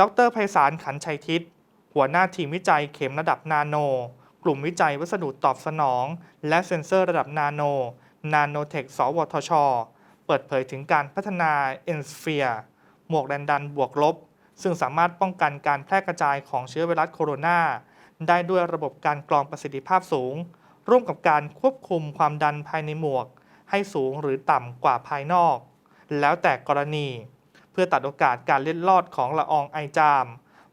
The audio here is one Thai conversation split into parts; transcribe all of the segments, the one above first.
ดรไพศาลขันชัยทิศหัวหน้าทีมวิจัยเข็มระดับนาโน กลุ่มวิจัยวัสดุตอบสนอง และเซ็นเซอร์ระดับนาโน นาโนเทค สวทช เปิดเผยถึงการพัฒนา e n s p h e r e หมวกแรงดันบวกลบ ซึ่งสามารถป้องกันการแพร่กระจายของเชื้อไวรัสโคโรนา ได้ด้วยระบบการกรองประสิทธิภาพสูง ร่วมกับการควบคุมความดันภายในหมวก ให้สูงหรือต่ำกว่าภายนอก แล้วแต่กรณี พื่อตัดโอกาสการเล็ดลอดของละอองไอจาม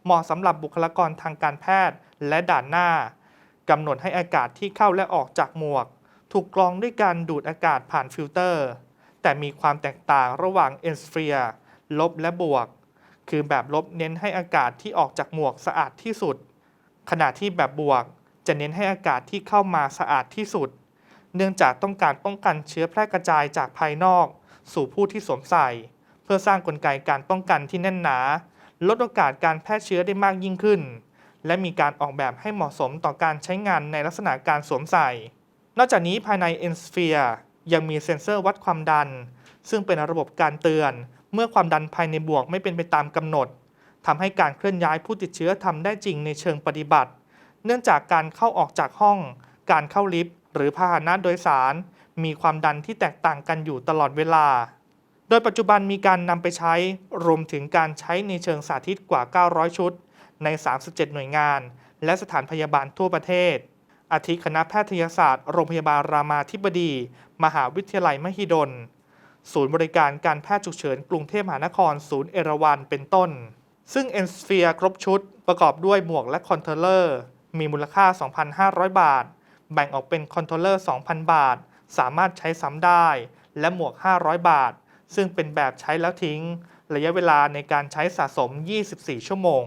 เหมาะสำหรับบุคลากรทางการแพทย์และด่านหน้ากำหนดให้อากาศที่เข้าและออกจากหมวก ถูกกรองด้วยการดูดอากาศผ่านฟิลเตอร์ แต่มีความแตกต่างระหว่างเอนสเฟียลบและบวก คือแบบลบเน้นให้อากาศที่ออกจากหมวกสะอาดที่สุด ขณะที่แบบบวกจะเน้นให้อากาศที่เข้ามาสะอาดที่สุด เนื่องจากต้องการป้องกันเชื้อแพร่กระจายจากภายนอก สู่ผู้ที่สวมใส่ พื่อสร้างกลไกการป้องกันที่แน่นหนา ลดโอกาสการแพร่เชื้อได้มากยิ่งขึ้น และมีการออกแบบให้เหมาะสมต่อการใช้งานในลักษณะการสวมใส่ นอกจากนี้ภายใน e n s p h e r e ยังมีเซ็นเซอร์วัดความดัน ซึ่งเป็นระบบการเตือน เมื่อความดันภายในบวกไม่เป็นไปตามกำหนดทำให้การเคลื่อนย้ายผู้ติดเชื้อทำได้จริงในเชิงปฏิบัติ เนื่องจากการเข้าออกจากห้อง การเข้าลิฟต์หรือพาหนะโดยสาร มีความดันที่แตกต่างกันอยู่ตลอดเวลา โดยปัจจุบันมีการนำไปใช้รวมถึงการใช้ในเชิงสาธิตกว่า 900 ชุด ใน 37 หน่วยงาน และสถานพยาบาลทั่วประเทศ อาทิคณะแพทยศาสตร์โรงพยาบาลรามาธิบดี มหาวิทยาลัยมหิดล ศูนย์บริการการแพทย์ฉุกเฉินกรุงเทพมหานคร ศูนย์เอราวัณเป็นต้น ซึ่ง e n s p h e r e ครบชุด ประกอบด้วยหมวกและคอนโทรลเลอร์ มีมูลค่า 2,500 บาท แบ่งออกเป็นคอนโทรลเลอร์ 2,000 บาท สามารถใช้ซ้ำได้ และหมวก 500 บาท ซึ่งเป็นแบบใช้แล้วทิ้ง ระยะเวลาในการใช้สะสม 24 ชั่วโมง